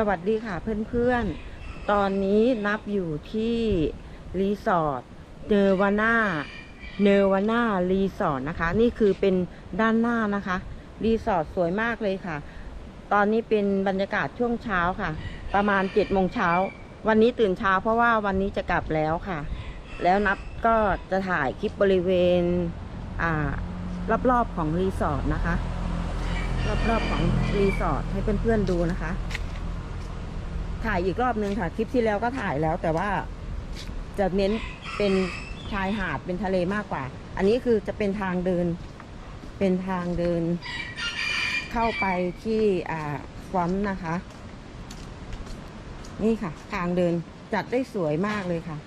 สวัสดีค่ะเพื่อนๆ ตอนนี้นับอยู่ที่รีสอร์ทเนวาน่าเนวาน่ารีสอร์ทนะคะ นี่คือเป็นด้านหน้านะคะ รีสอร์ทสวยมากเลยค่ะ ตอนนี้เป็นบรรยากาศช่วงเช้าค่ะ ประมาณ7จ็ดโมงเช้า วันนี้ตื่นเช้าเพราะว่าวันนี้จะกลับแล้วค่ะ แล้วนับก็จะถ่ายคลิปบริเวณอ่ารอบๆของรีสอร์ทนะคะ รอบๆของรีสอร์ทให้เพื่อนๆดูนะคะ ถ่ายอีกรอบนึงค่ะ คลิปที่แล้วก็ถ่ายแล้ว แต่ว่าจะเน้นเป็นชายหาดเป็นทะเลมากกว่า อันนี้คือจะเป็นทางเดิน เป็นทางเดิน เข้าไปที่อ่าฟรอนต์นะคะ นี่ค่ะ ทางเดินจัดได้สวยมากเลยค่ะ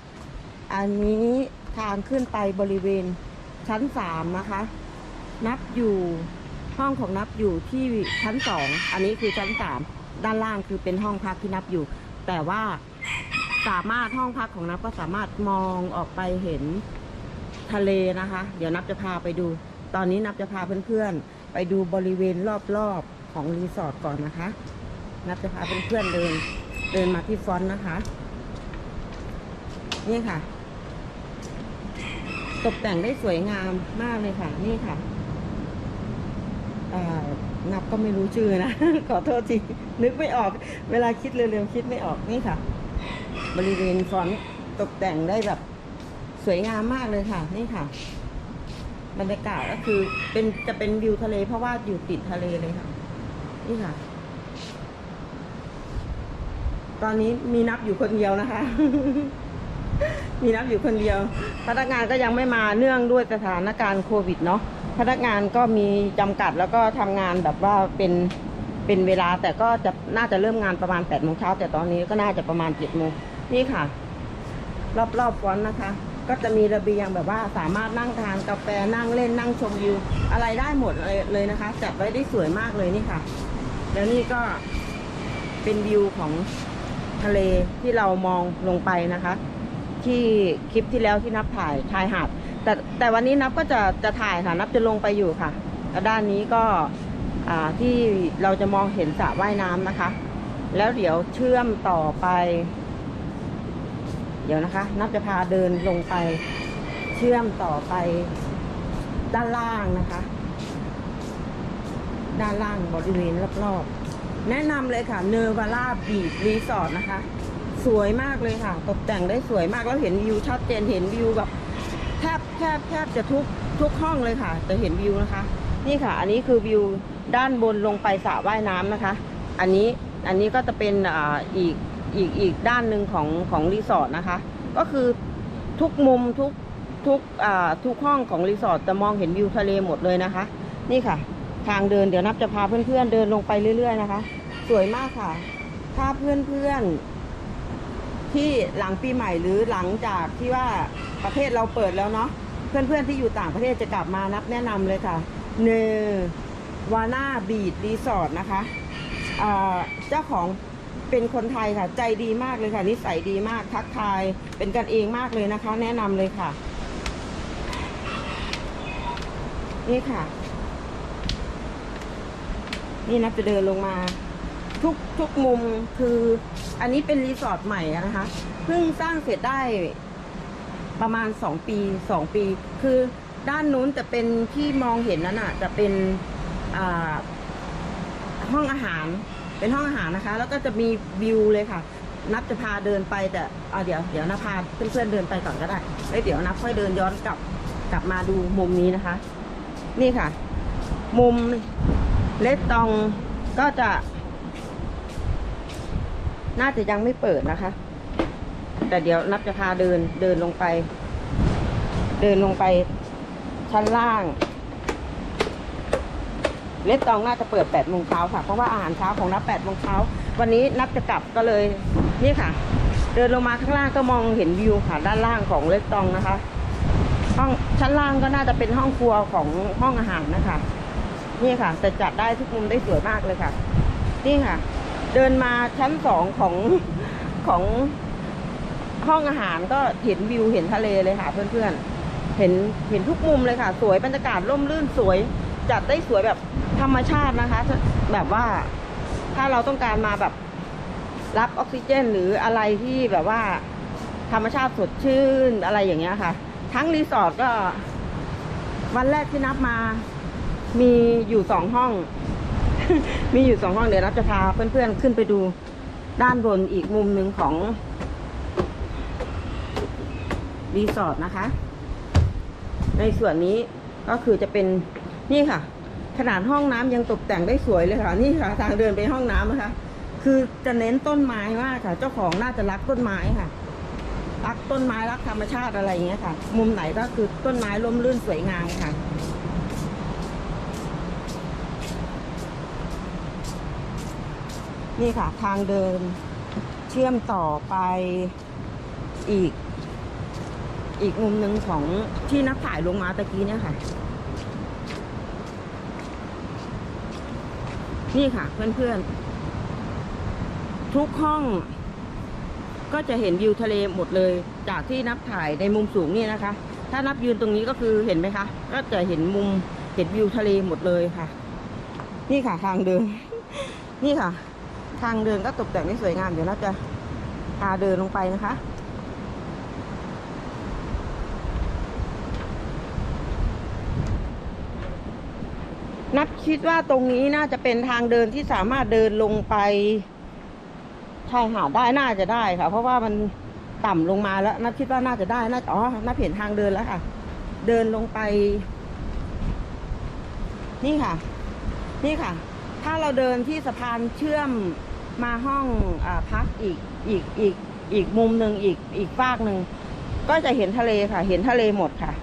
อันนี้ทางขึ้นไปบริเวณชั้นสามนะคะ นับอยู่ห้องของนับอยู่ที่ชั้นสอง อันนี้คือชั้นสาม ด้านล่างคือเป็นห้องพักที่นับอยู่ แต่ว่าสามารถห้องพักของนับก็สามารถมองออกไปเห็นทะเลนะคะ เดี๋ยวนับจะพาไปดู ตอนนี้นับจะพาเพื่อนๆ ไปดูบริเวณรอบๆของรีสอร์ทก่อนนะคะ นับจะพาเพื่อนๆเดิน เดินมาที่ฟอนต์นะคะ นี่ค่ะ ตกแต่งได้สวยงามมากเลยค่ะ นี่ค่ะอ่า นับก็ไม่รู้ชื่อนะ ขอโทษที นึกไม่ออก เวลาคิดเร็วๆคิดไม่ออกนี่ค่ะ บริเวณฟอนต์ตกแต่งได้แบบสวยงามมากเลยค่ะ นี่ค่ะ บรรยากาศก็คือเป็นจะเป็นวิวทะเลเพราะว่าอยู่ติดทะเลเลยค่ะ นี่ค่ะ ตอนนี้มีนับอยู่คนเดียวนะคะ มีนับอยู่คนเดียวพนักงานก็ยังไม่มาเนื่องด้วยสถานการณ์โควิดเนาะ พนักงานก็มีจำกัดแล้วก็ทำงานแบบว่าเป็นเป็นเวลาแต่ก็จะน่าจะเริ่มงานประมาณ8ปดโมงเช้าแต่ตอนนี้ก็น่าจะประมาณ7จ็ดโมงนี่ค่ะ รอบๆฟอนนะคะ ก็จะมีระเบียงแบบว่าสามารถนั่งทานกาแฟนั่งเล่นนั่งชมวิว อะไรได้หมดเลยเลยนะคะ จัดไว้ได้สวยมากเลยนี่ค่ะ แล้วนี่ก็เป็นวิวของทะเลที่เรามองลงไปนะคะ ที่คลิปที่แล้วที่นับถ่ายชายหาด แต่แต่วันนี้นับก็จะจะถ่ายค่ะ นับจะลงไปอยู่ค่ะแล้วด้านนี้ก็ที่เราจะมองเห็นสระว่ายน้ำนะคะ แล้วเดี๋ยวเชื่อมต่อไป เดี๋ยวนะคะ นับจะพาเดินลงไป เชื่อมต่อไป ด้านล่างนะคะ ด้านล่างบริเวณรอบๆ แนะนำเลยค่ะเนวาร่าบีชรีสอร์ทนะคะ สวยมากเลยค่ะ ตกแต่งได้สวยมากแล้วเห็นวิวชัดเจนเห็นวิวแบบ แทบแทบแทบจะทุกทุกห้องเลยค่ะจะเห็นวิวนะคะ นี่ค่ะ อันนี้คือวิวด้านบนลงไปสระว่ายน้ำนะคะ อันนี้อันนี้ก็จะเป็นอ่าอีกอีกอีกด้านหนึ่งของของรีสอร์ทนะคะ ก็คือทุกมุมทุกทุกอ่าทุกห้องของรีสอร์ทจะมองเห็นวิวทะเลหมดเลยนะคะ นี่ค่ะ ทางเดินเดี๋ยวนับจะพาเพื่อนๆเดินลงไปเรื่อย ๆ นะคะ สวยมากค่ะ ถ้าเพื่อนๆที่หลังปีใหม่หรือหลังจากที่ว่า ประเทศเราเปิดแล้วเนาะเพื่อนๆที่อยู่ต่างประเทศจะกลับมานับแนะนำเลยค่ะเนวาน่าบีดรีสอร์ทนะคะเจ้าของเป็นคนไทยค่ะ ใจดีมากเลยค่ะ นิสัยดีมากทักทายเป็นกันเองมากเลยนะคะ แนะนำเลยค่ะ นี่ค่ะ นี่นับจะเดินลงมา ทุกทุกมุมคือ อันนี้เป็นรีสอร์ทใหม่นะคะเพิ่งสร้างเสร็จได้ ประมาณสองปีสองปี คือด้านนู้นจะเป็นที่มองเห็นนั่นอะ จะเป็นห้องอาหาร เป็นห้องอาหารนะคะ แล้วก็จะมีวิวเลยค่ะ นับจะพาเดินไปแต่เดี๋ยวเดี๋ยวนับพาเพื่อนๆเดินไปก่อนก็ได้แล้วเดี๋ยวนับค่อยเดินย้อนกลับกลับมาดูมุมนี้นะคะ นี่ค่ะ มุมเลสตองก็จะ น่าจะยังไม่เปิดนะคะ แต่เดี๋ยวนับจะพาเดินเดินลงไป เดินลงไปชั้นล่าง เลสตองน่าจะเปิด8ปดโมงเช้าค่ะ เพราะว่าอาหารเช้าของนับ8ปดโมงเช้าวันนี้นับจะกลับก็เลยนี่ค่ะ เดินลงมาข้างล่างก็มองเห็นวิวค่ะ ด้านล่างของเลสตองนะคะ ห้องชั้นล่างก็น่าจะเป็นห้องครัวของห้องอาหารนะคะนี่ค่ะแต่จัดได้ทุกมุมได้สวยมากเลยค่ะ นี่ค่ะ เดินมาชั้นสองของของ ห้องอาหารก็เห็นวิวเห็นทะเลเลยค่ะ เพื่อนๆ เห็นเห็นทุกมุมเลยค่ะ สวยบรรยากาศร่มรื่นสวย จัดได้สวยแบบธรรมชาตินะคะ แบบว่าถ้าเราต้องการมาแบบรับออกซิเจน หรืออะไรที่แบบว่า ธรรมชาติสดชื่นอะไรอย่างเงี้ยค่ะ ทั้งรีสอร์ทก็ วันแรกที่นับมา มีอยู่สองห้อง มีอยู่สองห้องเดี๋ยวนับจะพาเพื่อนๆขึ้นไปดูด้านบนอีกมุมหนึ่งของ รีสอร์ทนะคะ ในส่วนนี้ก็คือจะเป็นนี่ค่ะ ขนาดห้องน้ำยังตกแต่งได้สวยเลยค่ะ นี่ค่ะ ทางเดินไปห้องน้ำนะคะ คือจะเน้นต้นไม้มากค่ะ เจ้าของน่าจะรักต้นไม้ค่ะ รักต้นไม้รักธรรมชาติอะไรอย่างเงี้ยค่ะ มุมไหนก็คือต้นไม้ร่มรื่นสวยงามค่ะนี่ค่ะ ทางเดินเชื่อมต่อไปอีก อีกมุมหนึ่งของที่นักถ่ายลงมาตะกี้เนี่ยค่ะ นี่ค่ะเพื่อนๆ ทุกห้องก็จะเห็นวิวทะเลหมดเลย จากที่นับถ่ายในมุมสูงนี่นะคะ ถ้านับยืนตรงนี้ก็คือเห็นไหมคะ ก็จะเห็นมุมเห็นวิวทะเลหมดเลยค่ะ นี่ค่ะทางเดิน นี่ค่ะ ทางเดินก็ตกแต่งได้สวยงามเดี๋ยวเราจะพาเดินลงไปนะคะ นับคิดว่าตรงนี้น่าจะเป็นทางเดินที่สามารถเดินลงไปชายหาดได้น่าจะได้ค่ะ เพราะว่ามันต่ำลงมาแล้ว นับคิดว่าน่าจะได้น่าอ๋อนับเห็นทางเดินแล้วค่ะ เดินลงไป นี่ค่ะ นี่ค่ะ ถ้าเราเดินที่สะพานเชื่อมมาห้องอาพักอีกอีกอีกอีกมุมหนึ่งอีกอีกฟากหนึ่งก็จะเห็นทะเลค่ะ เห็นทะเลหมดค่ะ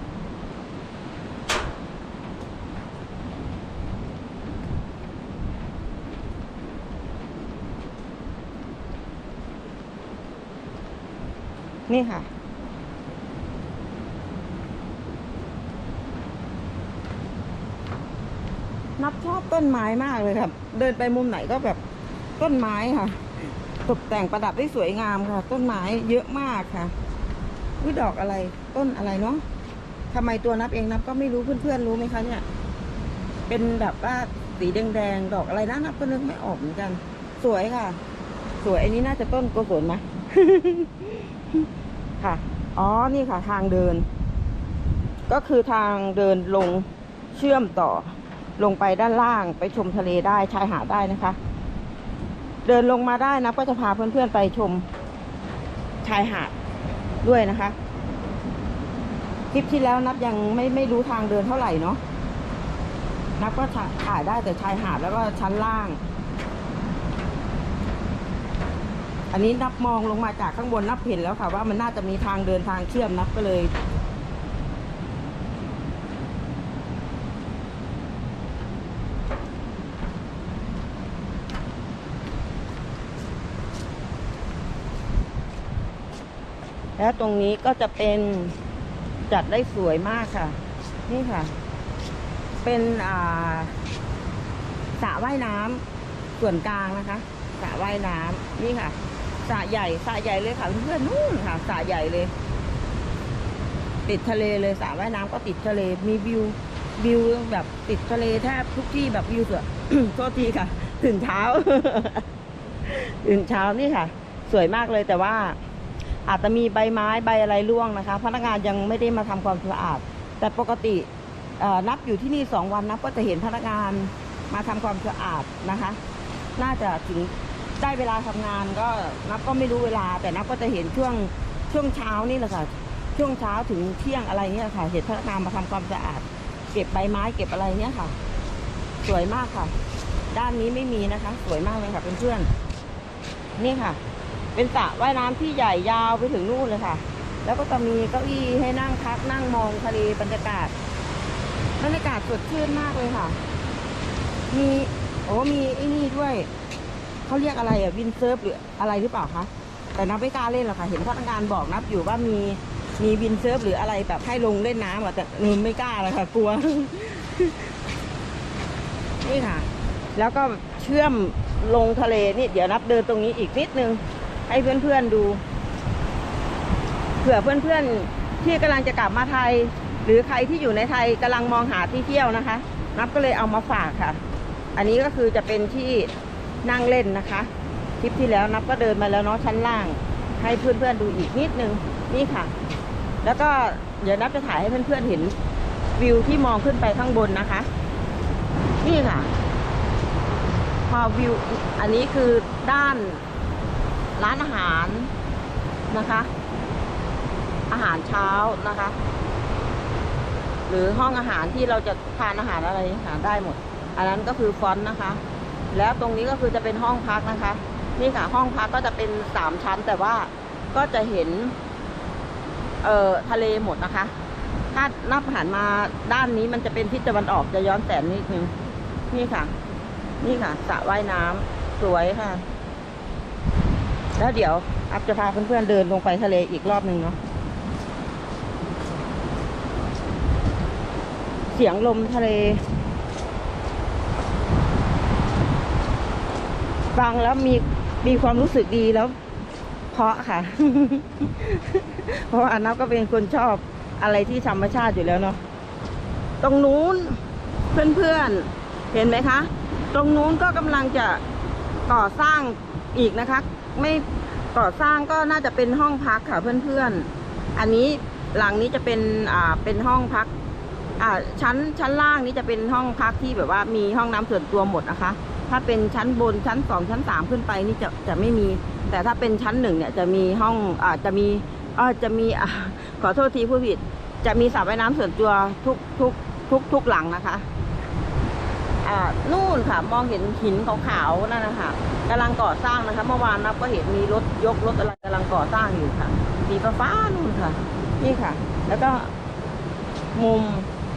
นี่ค่ะ นับชอบต้นไม้มากเลยครับ เดินไปมุมไหนก็แบบต้นไม้ค่ะ ตกแต่งประดับได้สวยงามค่ะ ต้นไม้เยอะมากค่ะวิดอกอะไร ต้นอะไรเนาะทำไมตัวนับเองนับก็ไม่รู้เพื่อนๆรู้ไหมคะเนี่ย เป็นแบบว่าสีแดงๆดอกอะไรนะนับก็นึกไม่ออกเหมือนกัน สวยค่ะ สวยอันนี้น่าจะต้นโกศลนะ ค่ะ อ๋อ นี่ค่ะ ทางเดิน ก็คือทางเดินลงเชื่อมต่อ ลงไปด้านล่างไปชมทะเลได้ชายหาดได้นะคะ เดินลงมาได้นะ ก็จะพาเพื่อนๆไปชมชายหาดด้วยนะคะ คลิปที่แล้วนับยังไม่ไม่รู้ทางเดินเท่าไหร่เนาะนับก็ถ่ายได้แต่ชายหาดแล้วก็ชั้นล่าง อันนี้นับมองลงมาจากข้างบนนับเห็นแล้วค่ะ ว่ามันน่าจะมีทางเดินทางเชื่อมนับก็เลยแล้วตรงนี้ก็จะเป็นจัดได้สวยมากค่ะ นี่ค่ะ เป็นสระว่ายน้ำส่วนกลางนะคะสระว่ายน้ำนี่ค่ะ สระใหญ่สระใหญ่เลยค่ะเพื่อนๆนู่นค่ะสระใหญ่เลย ติดทะเลเลยสระว่ายน้ำก็ติดทะเลมีวิววิวแบบติดทะเลแทบทุกที่แบบวิวสือโทษทีค่ะตื่นเช้าตื่นเช้านี่ค่ะ สวยมากเลยแต่ว่า อาจจะมีใบไม้ใบอะไรร่วงนะคะ พนักงานยังไม่ได้มาทำความสะอาด แต่ปกตินับอยู่ที่นี่สองวันนับก็จะเห็นพนักงานมาทำความสะอาดนะคะ น่าจะถึง ได้เวลาทำงานก็นับก็ไม่รู้เวลา แต่นับก็จะเห็นช่วงช่วงเช้านี่แหละค่ะ ช่วงเช้าถึงเที่ยงอะไรเนี้ยค่ะ เห็นพนักงานมาทำความสะอาด เก็บใบไม้เก็บอะไรเนี้ยค่ะ สวยมากค่ะ ด้านนี้ไม่มีนะคะ สวยมากเลยค่ะเพื่อนๆนี่ค่ะ เป็นสระว่ายน้ำที่ใหญ่ยาวไปถึงนู่นเลยค่ะ แล้วก็จะมีเก้าอี้ให้นั่งพักนั่งมองทะเลบรรยากาศบรรยากาศสดชื่นมากเลยค่ะ มีโอ้มีไอ้นี่ด้วย เขาเรียกอะไรอะวินเซิร์ฟหรืออะไรหรือเปล่าคะแต่นับไม่กล้าเล่นหรอกค่ะ เห็นพนักงานบอกนับอยู่ว่ามีมีวินเซิร์ฟหรืออะไรแบบให้ลงเล่นน้ำอะแต่เออไม่กล้าเลยค่ะ กลัว นี่ค่ะ แล้วก็เชื่อมลงทะเลนี่เดี๋ยวนับเดินตรงนี้อีกนิดนึง ให้เพื่อนๆดูเผื่อเพื่อนๆที่กำลังจะกลับมาไทย หรือใครที่อยู่ในไทยกำลังมองหาที่เที่ยวนะคะ นับก็เลยเอามาฝากค่ะ อันนี้ก็คือจะเป็นที่ นั่งเล่นนะคะ คลิปที่แล้วนับก็เดินมาแล้วเนาะชั้นล่าง ให้เพื่อนๆดูอีกนิดนึงนี่ค่ะ แล้วก็เดี๋ยวนับจะถ่ายให้เพื่อนๆเห็นวิวที่มองขึ้นไปข้างบนนะคะ นี่ค่ะ พอวิวอันนี้คือด้านร้านอาหารนะคะ อาหารเช้านะคะ หรือห้องอาหารที่เราจะทานอาหารอะไรหาได้หมด อันนั้นก็คือฟอนต์นะคะ แล้วตรงนี้ก็คือจะเป็นห้องพักนะคะ นี่ค่ะ ห้องพักก็จะเป็นสามชั้น แต่ว่าก็จะเห็น เอ่อทะเลหมดนะคะ ถ้านับหันมาด้านนี้มันจะเป็นทิศตะวันออกจะย้อนแสงนิดนึงนี่ค่ะ นี่ค่ะสระว่ายน้ำสวยค่ะ แล้วเดี๋ยวอัพจะพาเพื่อนๆเดินลงไปทะเลอีกรอบหนึ่งเนาะเสียงลมทะเล ฟังแล้วมีมีความรู้สึกดีแล้ว เพราะค่ะ เพราะว่านนับก็เป็นคนชอบอะไรที่ธรรมชาติอยู่แล้วเนาะตรงนู้นเพื่อนๆเห็นไหมคะ ตรงนู้นก็กำลังจะก่อสร้างอีกนะคะ ไม่ก่อสร้างก็น่าจะเป็นห้องพักค่ะเพื่อนๆ อันนี้หลังนี้จะเป็นอ่าเป็นห้องพักอ่าชั้นชั้นล่างนี้จะเป็นห้องพักที่แบบว่ามีห้องน้ำส่วนตัวหมดนะคะ ถ้าเป็นชั้นบนชั้นสองชั้นสามขึ้นไปนี่จะจะไม่มี แต่ถ้าเป็นชั้นหนึ่งเนี่ยจะมีห้องอาจะมีอ่าจะมีขอโทษทีผู้ผิด จะมีสระว่ายน้ำส่วนตัวทุกทุกทุกทุกหลังนะคะอ่านู่นค่ะมองเห็นหินขาวๆนั่นนะคะกำลังก่อสร้างนะคะ เมื่อวานนับก็เห็นมีรถยกรถอะไรกำลังก่อสร้างอยู่ค่ะสีฟ้าๆนู่นค่ะ นี่ค่ะ แล้วก็มุม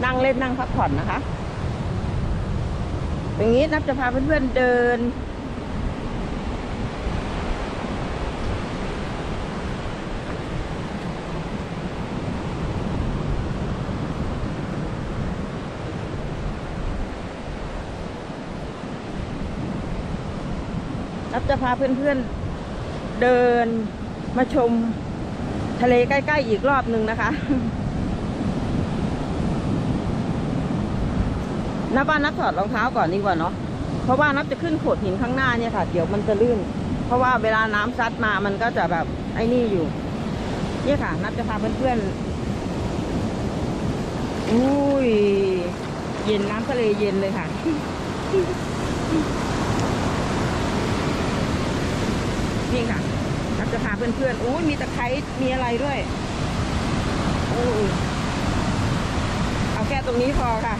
นั่งเล่นนั่งพักผ่อนนะคะ อย่างนี้นับจะพาเพื่อนๆเดิน นับจะพาเพื่อนๆเดินมาชมทะเลใกล้ ๆ อีกรอบหนึ่งนะคะ นับว่านนับถอดรองเท้าก่อนดีกว่าเนาะเพราะว่านับจะขึ้นโขดหินข้างหน้าเนี่ยค่ะเดี๋ยวมันจะลื่น เพราะว่าเวลาน้ำซัดมามันก็จะแบบไอ้นี่อยู่ เนี่ยค่ะ นับจะพาเพื่อนๆอุ้ยเย็นน้ำทะเลเย็นเลยค่ะนี่ค่ะนับจะพาเพื่อนๆอุ้ยมีตะไคร้มีอะไรด้วยอุ้ยเอาแค่ตรงนี้พอค่ะ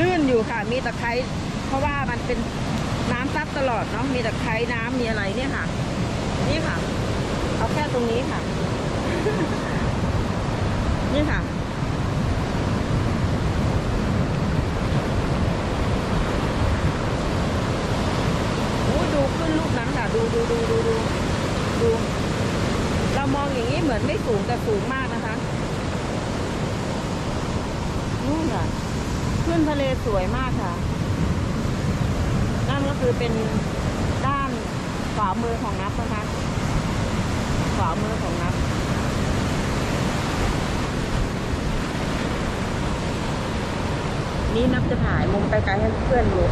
ลื่นอยู่ค่ะ มีตะไคร้เพราะว่ามันเป็นน้ำซับตลอดเนาะมีตะไคร้น้ำมีอะไรเนี่ยค่ะ นี่ค่ะ เอาแค่ตรงนี้ค่ะ นี่ค่ะโอ้ดูขึ้นลูกนั้นค่ะ ดูดูดูดูดูดูเรามองอย่างนี้เหมือนไม่สูงแต่สูงมากนะคะนู่นค่ะ ขึ้นทะเลสวยมากค่ะ นั่นก็คือเป็นด้านขวามือของนับนะคะขวามือของนับนี่นับจะถ่ายมุมไกลๆให้เพื่อนดู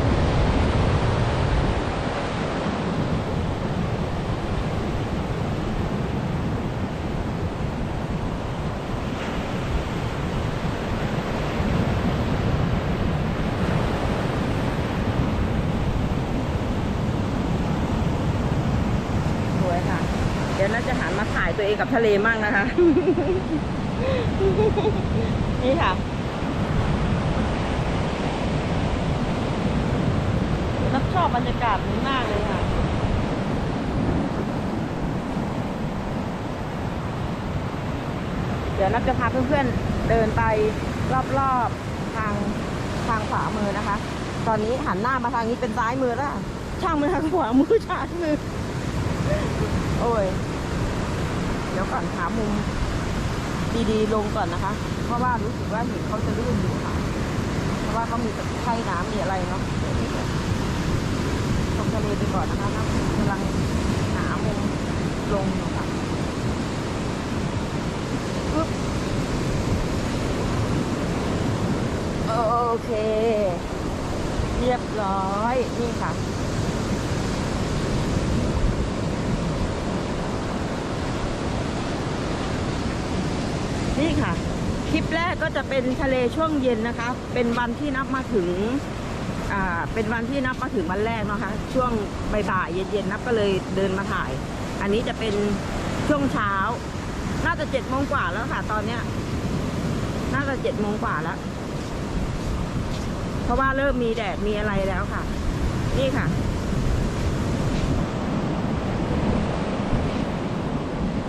สวยค่ะ เดี๋ยวน่าจะหันมาถ่ายตัวเองกับทะเลมั่งนะคะ นี่ค่ะนับชอบบรรยากาศนี้มากเลยค่ะเดี๋ยวนับจะพาเพื่อนๆเดินไปรอบๆทางทางขวามือนะคะ ตอนนี้หันหน้ามาทางนี้เป็นซ้ายมือแล้วช่างมือทางขวามือช่างมือ โอ้ย ดี๋ยวก่อนหามุมดีๆลงก่อนนะคะ เพราะว่ารู้สึกว่าหินเขาจะลื่นอยู่ค่ะ เพราะว่าเขามีตะไคร่น้ำมีอะไรเนาะเดี๋ยวนี้เดี๋ยวชมทะเลไปก่อนนะคะน้ำกำลังหามุมลงอยู่ค่ะปึ๊บโอเค เรียบร้อย นี่ค่ะ นี่ค่ะ คลิปแรกก็จะเป็นทะเลช่วงเย็นนะคะ เป็นวันที่นับมาถึงอ่าเป็นวันที่นับมาถึงวันแรกเนาะคะ ช่วงบ่ายๆเย็นๆนับก็เลยเดินมาถ่าย อันนี้จะเป็นช่วงเช้า น่าจะเจ็ดโมงกว่าแล้วค่ะ ตอนเนี้ย น่าจะเจ็ดโมงกว่าแล้ว เพราะว่าเริ่มมีแดดมีอะไรแล้วค่ะ นี่ค่ะ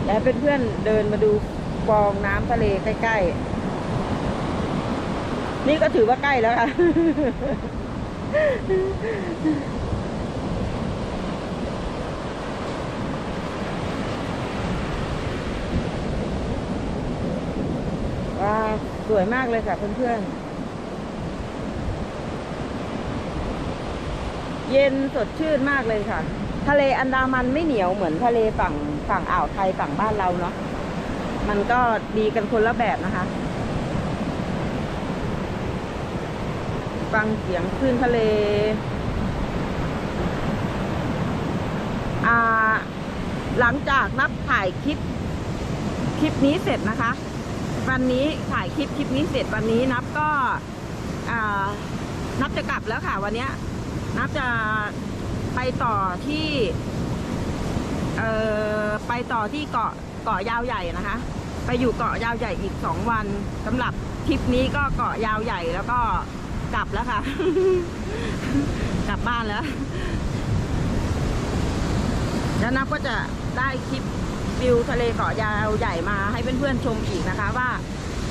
แล้วเพื่อนๆเดินมาดู ฟองน้ำทะเลใกล้ๆ นี่ก็ถือว่าใกล้แล้วค่ะ ว้าสวยมากเลยค่ะเพื่อนๆเย็นสดชื่นมากเลยค่ะ ทะเลอันดามันไม่เหนียวเหมือนทะเลฝั่งฝั่งอ่าวไทยฝั่งบ้านเราเนาะ มันก็ดีกันคนละแบบนะคะ ฟังเสียงคลื่นทะเล อ่า หลังจากนับถ่ายคลิป คลิปนี้เสร็จนะคะ วันนี้ถ่ายคลิปคลิปนี้เสร็จวันนี้นับก็อ่านับจะกลับแล้วค่ะ วันนี้นับจะไปต่อที่ เอ่อ ไปต่อที่เกาะ เกาะยาวใหญ่นะคะ ไปอยู่เกาะยาวใหญ่อีกสองวันสำหรับทริปนี้ก็เกาะยาวใหญ่แล้วก็กลับแล้วค่ะ กลับบ้านแล้ว แล้วนับก็จะได้คลิปวิวทะเลเกาะยาวใหญ่มาให้เพื่อนๆชมอีกนะคะว่า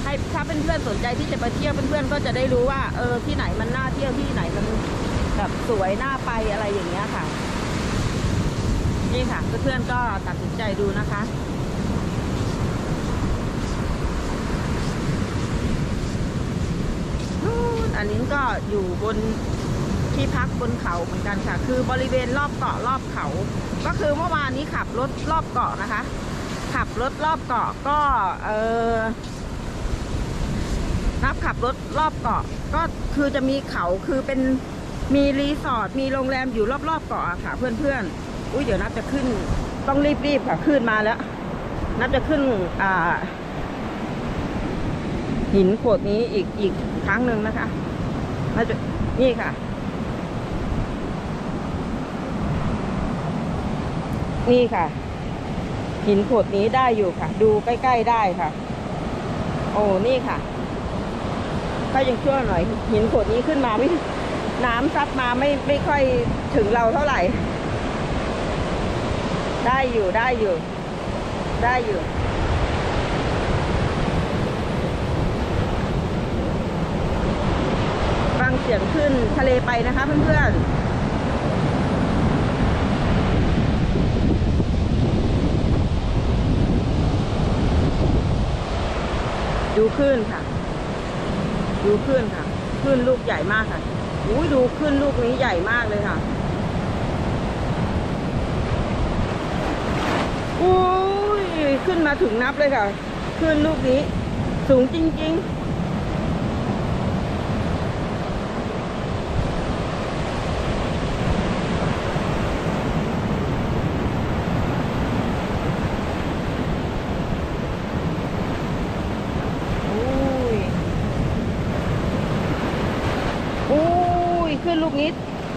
ให้ถ้าเพื่อนๆสนใจที่จะไปเที่ยวเพื่อนๆก็จะได้รู้ว่า เออที่ไหนมันน่าเที่ยวที่ไหนมันแบบสวยน่าไปอะไรอย่างเงี้ยค่ะ นี่ค่ะเพื่อนๆก็ตัดสินใจดูนะคะ นู่น อันนี้ก็อยู่บนที่พักบนเขาเหมือนกันค่ะ คือบริเวณรอบเกาะรอบเขา ก็คือเมื่อวานนี้ขับรถรอบเกาะนะคะ ขับรถรอบเกาะก็เออนับขับรถรอบเกาะ ก็คือจะมีเขาคือเป็นมีรีสอร์ทมีโรงแรมอยู่รอบๆเกาะอะค่ะเพื่อนๆ อุ้ยเดี๋ยวนับจะขึ้น ต้องรีบๆค่ะขึ้นมาแล้ว นับจะขึ้นอ่าหินโขดนี้อีกอีก ครั้งหนึ่งนะคะน่าจะนี่ค่ะ นี่ค่ะ หินโขดนี้ได้อยู่ค่ะ ดูใกล้ ๆ ได้ค่ะ โอ้นี่ค่ะก็ยังชั่วหน่อยหินโขดนี้ขึ้นมาไม่น้ำซัดมาไม่ไม่ค่อยถึงเราเท่าไหร่ ได้อยู่ได้อยู่ ได้อยู่ ฟัง เสียงขึ้นทะเลไปนะคะเพื่อนๆดูขึ้นค่ะ ดูขึ้นค่ะขึ้นลูกใหญ่มากค่ะอุ้ยดูขึ้นลูกนี้ใหญ่มากเลยค่ะอุ้ยขึ้นมาถึงนับเลยค่ะขึ้นลูกนี้ สูงจริง ๆ อุ้ย อุ้ย ขึ้นลูกนี้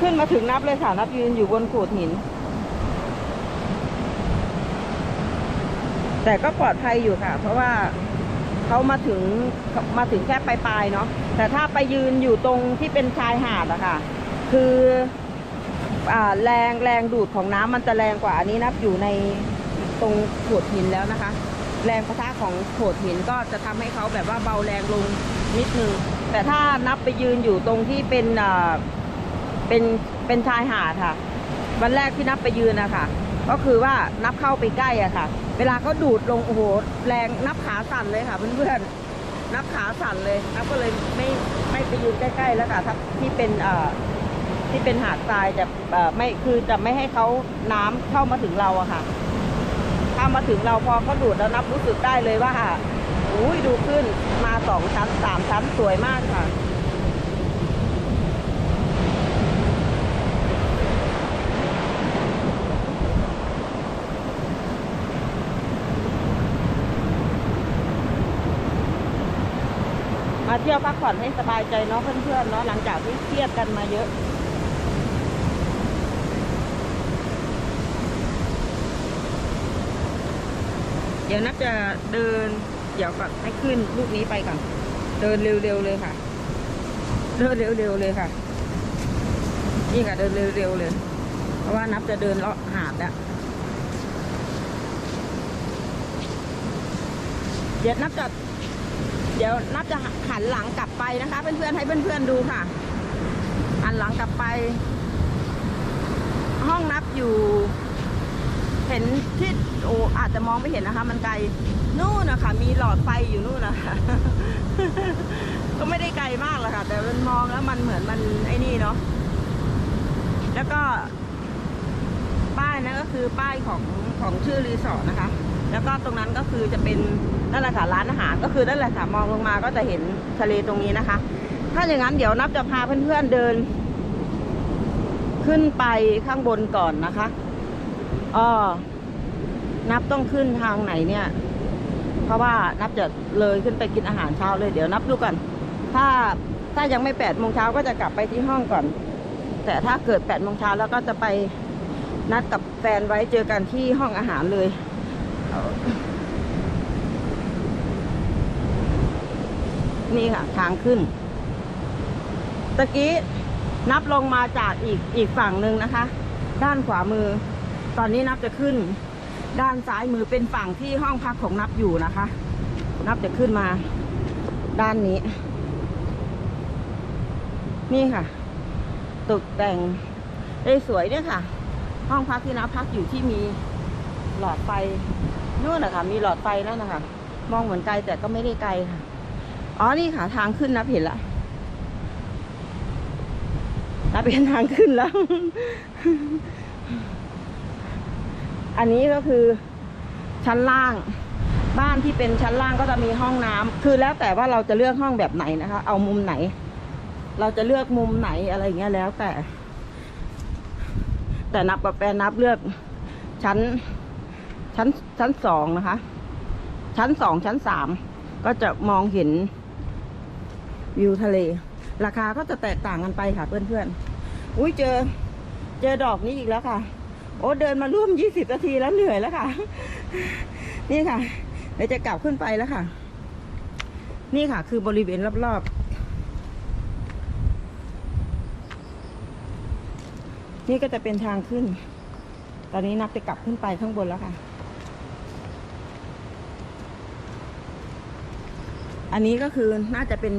ขึ้นมาถึงนับเลยค่ะ นับยืนอยู่บนโขดหิน แต่ก็ปลอดภัยอยู่ค่ะ เพราะว่าเขามาถึงมาถึงแค่ปลายๆเนาะแต่ถ้าไปยืนอยู่ตรงที่เป็นชายหาดอะค่ะ คืออแรงแรงดูดของน้ำมันจะแรงกว่าอันนี้นับอยู่ในตรงโขดหินแล้วนะคะ แรงประทะของโขดหินก็จะทำให้เขาแบบว่าเบาแรงลงนิดนึงแต่ถ้านับไปยืนอยู่ตรงที่เป็นอ่า เป็นเป็นชายหาดค่ะ วันแรกที่นับไปยืนนะคะก็คือว่านับเข้าไปใกล้อะค่ะ เวลาเขาดูดลงโอ้โหแรงนับขาสั่นเลยค่ะเพื่อนๆนับขาสั่นเลยนับก็เลยไม่ไม่ไปยืนใกล้ๆแล้วค่ะที่เป็นเอ่อที่เป็นหาดทรายจะเอ่อไม่คือจะไม่ให้เขาน้ำเข้ามาถึงเราอะค่ะ ถ้ามาถึงเราพอเขาดูดแล้วนับรู้สึกได้เลยว่าอุ้ยดูขึ้นมาสองชั้นสามชั้นสวยมากค่ะ มาเที่ยวพักผ่อนให้สบายใจเนาะเพื่อนๆเนาะหลังจากที่เครียดกันมาเยอะเดี๋ยวนับจะเดิน เดี๋ยวก่อนให้ขึ้นลูกนี้ไปก่อน เดินเร็วๆเลยค่ะ เดินเร็วๆเลยค่ะ นี่ค่ะเดินเร็วๆเลย เพราะว่านับจะเดินเลาะหาดแล้วเดี๋ยวนับจะ เดี๋ยวนับจะหันหลังกลับไปนะคะ เพื่อนๆให้เพื่อนๆดูค่ะ หันหลังกลับไป ห้องนับอยู่ เห็นที่โอ้อาจจะมองไม่เห็นนะคะ มันไกลนู่นนะคะมีหลอดไฟอยู่นู่นนะคะก็ไม่ได้ไกลมากหรอกค่ะ แต่มันมองแล้วมันเหมือนมันไอ้นี่เนาะแล้วก็ ป้ายนั่นก็คือป้ายของของชื่อรีสอร์ทนะคะ แล้วก็ตรงนั้นก็คือจะเป็นนั่นแหละค่ะร้านอาหารก็คือนั่นแหละค่ะมองลงมาก็จะเห็นทะเลตรงนี้นะคะ ถ้าอย่างนั้นเดี๋ยวนับจะพาเพื่อนๆเดิน ขึ้นไปข้างบนก่อนนะคะอ๋อนับต้องขึ้นทางไหนเนี่ย เพราะว่านับจะเลยขึ้นไปกินอาหารเช้าเลยเดี๋ยวนับดูก่อนถ้าถ้ายังไม่แปดโมงเช้าก็จะกลับไปที่ห้องก่อน แต่ถ้าเกิดแปดโมงเช้าแล้วก็จะไปนัดกับแฟนไว้เจอกันที่ห้องอาหารเลย นี่ค่ะ ทางขึ้น ตะกี้นับลงมาจากอีกอีกฝั่งหนึ่งนะคะ ด้านขวามือ ตอนนี้นับจะขึ้น ด้านซ้ายมือเป็นฝั่งที่ห้องพักของนับอยู่นะคะ นับจะขึ้นมา ด้านนี้ นี่ค่ะ ตกแต่งได้สวยเนี่ยค่ะ ห้องพักที่นับพักอยู่ที่มี หลอดไฟนู่นนะคะมีหลอดไฟนั่นนะคะมองเหมือนไกลแต่ก็ไม่ได้ไกลค่ะ อ๋อนี่ค่ะทางขึ้นนับเห็นละนับเป็นทางขึ้นแล้ว อันนี้ก็คือชั้นล่าง บ้านที่เป็นชั้นล่างก็จะมีห้องน้ำคือแล้วแต่ว่าเราจะเลือกห้องแบบไหนนะคะ เอามุมไหน เราจะเลือกมุมไหนอะไรอย่างเงี้ยแล้วแต่ แต่นับกับแฟนนับเลือกชั้น ชั้นชั้นสองนะคะ ชั้นสองชั้นสามก็จะมองเห็นวิวทะเล ราคาก็จะแตกต่างกันไปค่ะเพื่อนๆ อุ้ยเจอ เจอดอกนี้อีกแล้วค่ะ โอ้เดินมาร่วมยี่สิบนาทีแล้วเหนื่อยแล้วค่ะ นี่ค่ะเดี๋ยวจะกลับขึ้นไปแล้วค่ะ นี่ค่ะ คือบริเวณรอบๆ นี่ก็จะเป็นทางขึ้น ตอนนี้นับจะกลับขึ้นไปข้างบนแล้วค่ะ อันนี้ก็คือน่าจะเป็น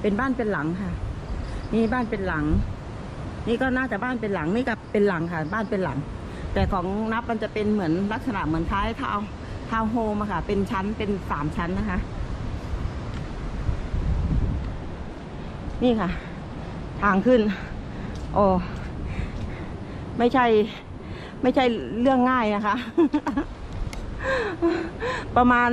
เป็นบ้านเป็นหลังค่ะ นี่บ้านเป็นหลัง นี่ก็น่าจะบ้านเป็นหลังนี่ก็เป็นหลังค่ะ บ้านเป็นหลัง แต่ของนับมันจะเป็นเหมือนลักษณะเหมือนท้ายทาวทาวโฮมอะค่ะ เป็นชั้นเป็นสามชั้นนะคะ นี่ค่ะ ทางขึ้น โอ้ไม่ใช่ ไม่ใช่เรื่องง่ายนะคะ ประมาณ